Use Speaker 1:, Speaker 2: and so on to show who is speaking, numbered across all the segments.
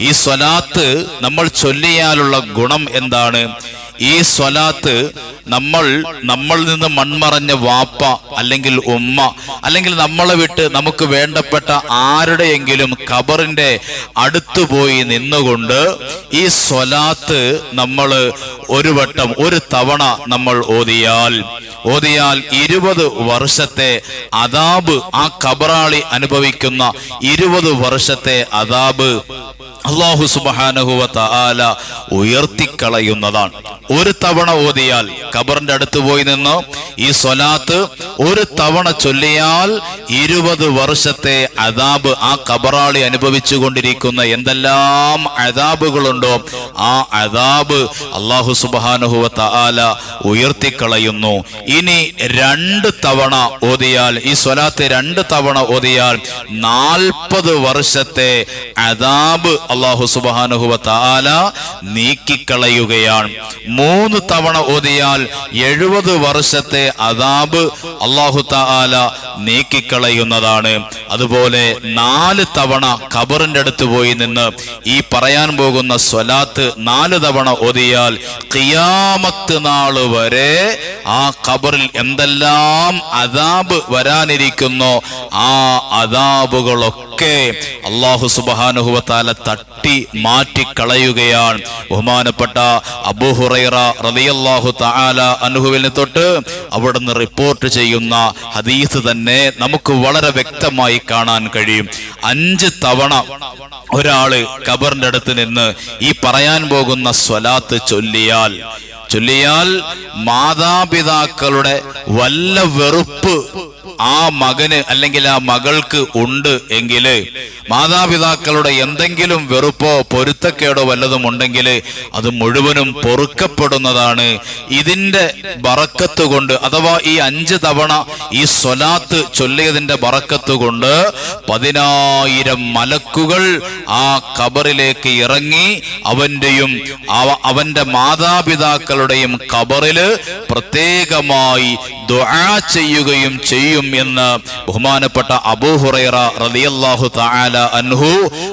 Speaker 1: ഈ സ്വലാത്ത് നമ്മൾ ചൊല്ലിയാലുള്ള ഗുണം എന്താണ്? ഈ സ്വലാത്ത് നമ്മൾ നമ്മൾ നിന്ന് മൺമറഞ്ഞ വാപ്പ അല്ലെങ്കിൽ ഉമ്മ അല്ലെങ്കിൽ നമ്മളെ വിട്ട് നമുക്ക് വേണ്ടപ്പെട്ട ആരുടെയെങ്കിലും കബറിന്റെ അടുത്ത് പോയി നിന്നുകൊണ്ട് ഈ സ്വലാത്ത് നമ്മൾ ഒരു വട്ടം ഒരു തവണ നമ്മൾ ഓതിയാൽ ഓതിയാൽ ഇരുപത് വർഷത്തെ അതാബ് ആ കബറാളി അനുഭവിക്കുന്ന ഇരുപത് വർഷത്തെ അതാബ് അള്ളാഹു സുബാനഹുവത്ത തആല ഉയർത്തിക്കളയുന്നതാണ്. ഒരു തവണ ഓതിയാൽ കബറിന്റെ അടുത്ത് പോയി നിന്ന് ഈ സ്വലാത്ത് ഒരു തവണ ചൊല്ലിയാൽ ഇരുപത് വർഷത്തെ അതാബ് ആ കബറാളി അനുഭവിച്ചു കൊണ്ടിരിക്കുന്ന എന്തെല്ലാം അതാബുകളുണ്ടോ ആ അതാബ് അള്ളാഹു സുബാനഹുവ ആല ഉയർത്തിക്കളയുന്നു. ഇനി രണ്ട് തവണ ഓതിയാൽ ഈ സ്വലാത്ത് രണ്ട് തവണ ഓതിയാൽ നാൽപ്പത് വർഷത്തെ അതാബ് അള്ളാഹു സുബാനുഹുവ താല നീക്കിക്കളയുകയാണ്. മൂന്ന് തവണ ഓതിയാൽ എഴുപത് വർഷത്തെ അതാബ് അള്ളാഹു താല നീക്കിക്കളയുന്നതാണ്. അതുപോലെ നാല് തവണ ഖബറിന്റെ അടുത്ത് പോയി നിന്ന് ഈ പറയാൻ പോകുന്ന സ്വലാത്ത് നാല് തവണ ഒതിയാൽ കിയാമത്ത് നാൾ വരെ ആ ഖബറിൽ എന്തെല്ലാം അതാബ് വരാനിരിക്കുന്നോ ആ അതാബുകളൊക്കെ അള്ളാഹു സുബാനുഹുവത്താല തട്ടി മാറ്റിക്കളയുകയാണ്. ബഹുമാനപ്പെട്ട അബൂഹുറൈറ തആല അനുഹുവിനെ തൊട്ട് അവിടുന്ന് റിപ്പോർട്ട് ചെയ്യുന്ന ഹദീസ് തന്നെ നമുക്ക് വളരെ വ്യക്തമായി കാണാൻ കഴിയും. അഞ്ച് തവണ ഒരാൾ ഖബറിന്റെ അടുത്ത് നിന്ന് ഈ പറയാൻ പോകുന്ന സ്വലാത്ത് ചൊല്ലിയാൽ ചൊല്ലിയാൽ മാതാപിതാക്കളുടെ വല്ല വെറുപ്പ് ആ മകന് അല്ലെങ്കിൽ ആ മകൾക്ക് ഉണ്ട് എങ്കിൽ മാതാപിതാക്കളുടെ എന്തെങ്കിലും വെറുപ്പോ പൊരുത്തക്കേടോ വല്ലതും ഉണ്ടെങ്കിൽ അത് മുഴുവനും പൊറുക്കപ്പെടുന്നതാണ്. ഇതിന്റെ ബറക്കത്ത് കൊണ്ട് അഥവാ ഈ അഞ്ച് തവണ ഈ സ്വലാത്ത് ചൊല്ലിയതിന്റെ ബറക്കത്ത് കൊണ്ട് പതിനായിരം മലക്കുകൾ ആ കബറിലേക്ക് ഇറങ്ങി അവന്റെയും അവന്റെ മാതാപിതാക്കളുടെയും കബറിൽ പ്രത്യേകമായി ദുആ ചെയ്യുകയും ചെയ്യും എന്ന് ബഹുമാനപ്പെട്ട അബൂഹുറൈറ റളിയല്ലാഹു തആല അൻഹു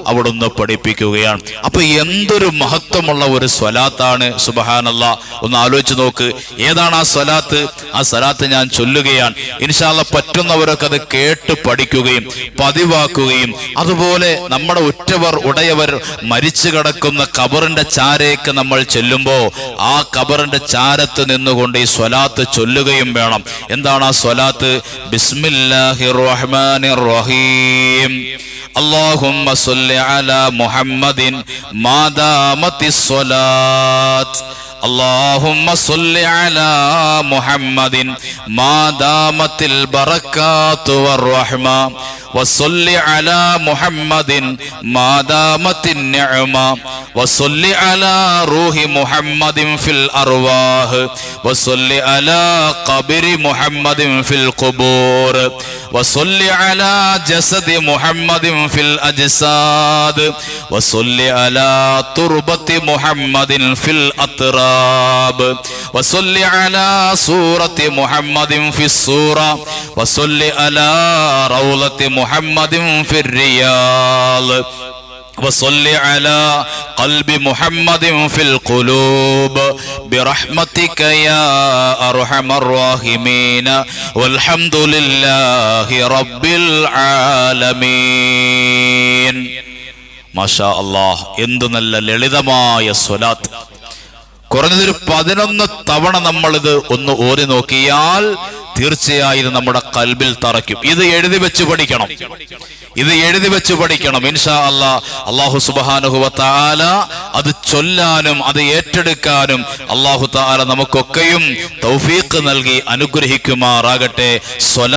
Speaker 1: അവിടുന്ന് പഠിപ്പിക്കുകയാണ്. അപ്പൊ എന്തൊരു മഹത്വമുള്ള ഒരു സ്വലാത്താണ് സുബഹാനല്ല ഒന്ന് ആലോചിച്ച് നോക്ക് ഏതാണ് ആ സ്വലാത്ത്? ആ സ്വലാത്ത് ഞാൻ ചൊല്ലുകയാണ്. ഇൻഷാല്ല പറ്റുന്നവരൊക്കെ അത് കേട്ട് പഠിക്കുകയും പതിവാക്കുകയും അതുപോലെ നമ്മുടെ ഉറ്റവർ ഉടയവർ മരിച്ചു കിടക്കുന്ന കബറിന്റെ ചാരേക്ക് നമ്മൾ ചെല്ലുമ്പോൾ ആ കബറിന്റെ ചാരത്ത് നിന്നുകൊണ്ട് ഈ സ്വലാത്ത് ചൊല്ലുകയും വേണം. എന്താണ് ആ സ്വലാത്ത് ബിസ്മില്ലാഹിർ റഹ്മാനിർ റഹീം اللهم صل على محمد ما دامت الصلاة اللهم صل على محمد ما دامت البركات والرحمة. وصل على محمد ما دامت النعمة. وصل على روح محمد في الأرواح. وصل على قبر محمد في القبور. وصل على جسد محمد في الأجساد. وصل على تربة محمد في الأطراب وصل على صورة محمد في الصورة وصل على روضة محمد في الرياض وصل على قلب محمد في القلوب برحمتك يا أرحم الراحمين والحمد لله رب العالمين മാഷാ അള്ളാഹ് എന്തു നല്ല ലളിതമായ സ്വലാത്ത് കുറഞ്ഞതൊരു പതിനൊന്ന് തവണ നമ്മളിത് ഒന്ന് ഓതി നോക്കിയാൽ തീർച്ചയായും നമ്മുടെ കൽബിൽ തറയ്ക്കും. ഇത് എഴുതി വെച്ച് പഠിക്കണം. ഇത് എഴുതി വെച്ച് പഠിക്കണം. ഇൻഷാ അല്ലാ അള്ളാഹു സുബാനുഹുവ താല അത് ചൊല്ലാനും അത് ഏറ്റെടുക്കാനും അള്ളാഹു താല നമുക്കൊക്കെയും തൗഫീഖ് നൽകി അനുഗ്രഹിക്കുമാറാകട്ടെ. സ്വല